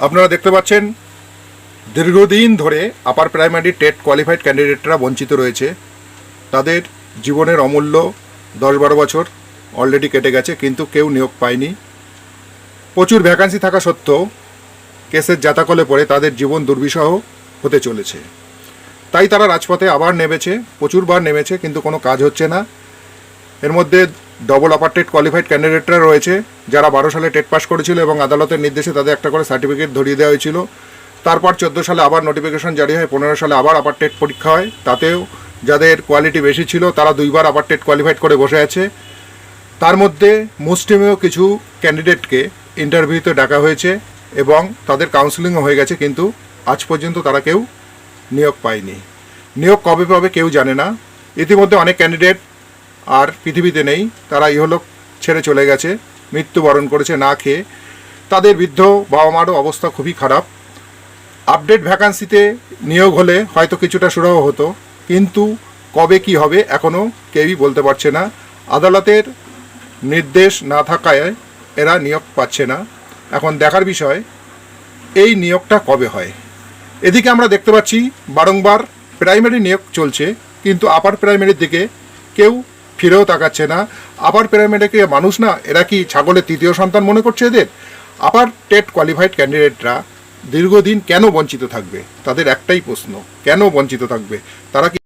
আপনারা দেখতে পাচ্ছেন, দীর্ঘদিন ধরে আপার প্রাইমারি টেট কোয়ালিফাইড ক্যান্ডিডেটরা বঞ্চিত রয়েছে। তাদের জীবনের অমূল্য দশ বারো বছর অলরেডি কেটে গেছে, কিন্তু কেউ নিয়োগ পায়নি। প্রচুর ভ্যাকান্সি থাকা সত্ত্বেও কেসের জাতাকলে পড়ে তাদের জীবন দুর্বিষহ হতে চলেছে। তাই তারা রাজপথে আবার নেমেছে, প্রচুরবার নেমেছে, কিন্তু কোনো কাজ হচ্ছে না। এর মধ্যে ডবল আপার টেট কোয়ালিফাইড ক্যান্ডিডেটরা রয়েছে, যারা বারো সালে টেট পাস করেছিল এবং আদালতের নির্দেশে তাদের একটা করে সার্টিফিকেট ধরিয়ে দেওয়া হয়েছিল। তারপর চোদ্দ সালে আবার নোটিফিকেশন জারি হয়, পনেরো সালে আবার আপার টেট পরীক্ষা হয়। তাতেও যাদের কোয়ালিটি বেশি ছিল, তারা দুইবার আপার টেট কোয়ালিফাইড করে বসে আছে। তার মধ্যে মুসলিমেও কিছু ক্যান্ডিডেটকে ইন্টারভিউতে ডাকা হয়েছে এবং তাদের কাউন্সিলিংও হয়ে গেছে, কিন্তু আজ পর্যন্ত তারা কেউ নিয়োগ পায়নি। নিয়োগ কবে পাবে কেউ জানে না। ইতিমধ্যে অনেক ক্যান্ডিডেট আর পৃথিবীতে নেই, তারা ইহলোক ছেড়ে চলে গেছে, মৃত্যুবরণ করেছে না খেয়ে। তাদের বৃদ্ধ বাবা মারও অবস্থা খুবই খারাপ। আপডেট ভ্যাকান্সিতে নিয়োগ হলে হয়তো কিছুটা সুরাহ হতো, কিন্তু কবে কি হবে এখনও কেউই বলতে পারছে না। আদালতের নির্দেশ না থাকায় এরা নিয়োগ পাচ্ছে না। এখন দেখার বিষয়, এই নিয়োগটা কবে হয়? এদিকে আমরা দেখতে পাচ্ছি, বারংবার প্রাইমারি নিয়োগ চলছে, কিন্তু আপার প্রাইমারির দিকে কেউ ফিরেও তাকাচ্ছে না। আবার প্রাইমারিকে মানুষ না, এরা কি ছাগলের তৃতীয় সন্তান মনে করছে এদের? আবার টেট কোয়ালিফাইড ক্যান্ডিডেটরা দীর্ঘদিন কেন বঞ্চিত থাকবে? তাদের একটাই প্রশ্ন, কেন বঞ্চিত থাকবে? তারা কি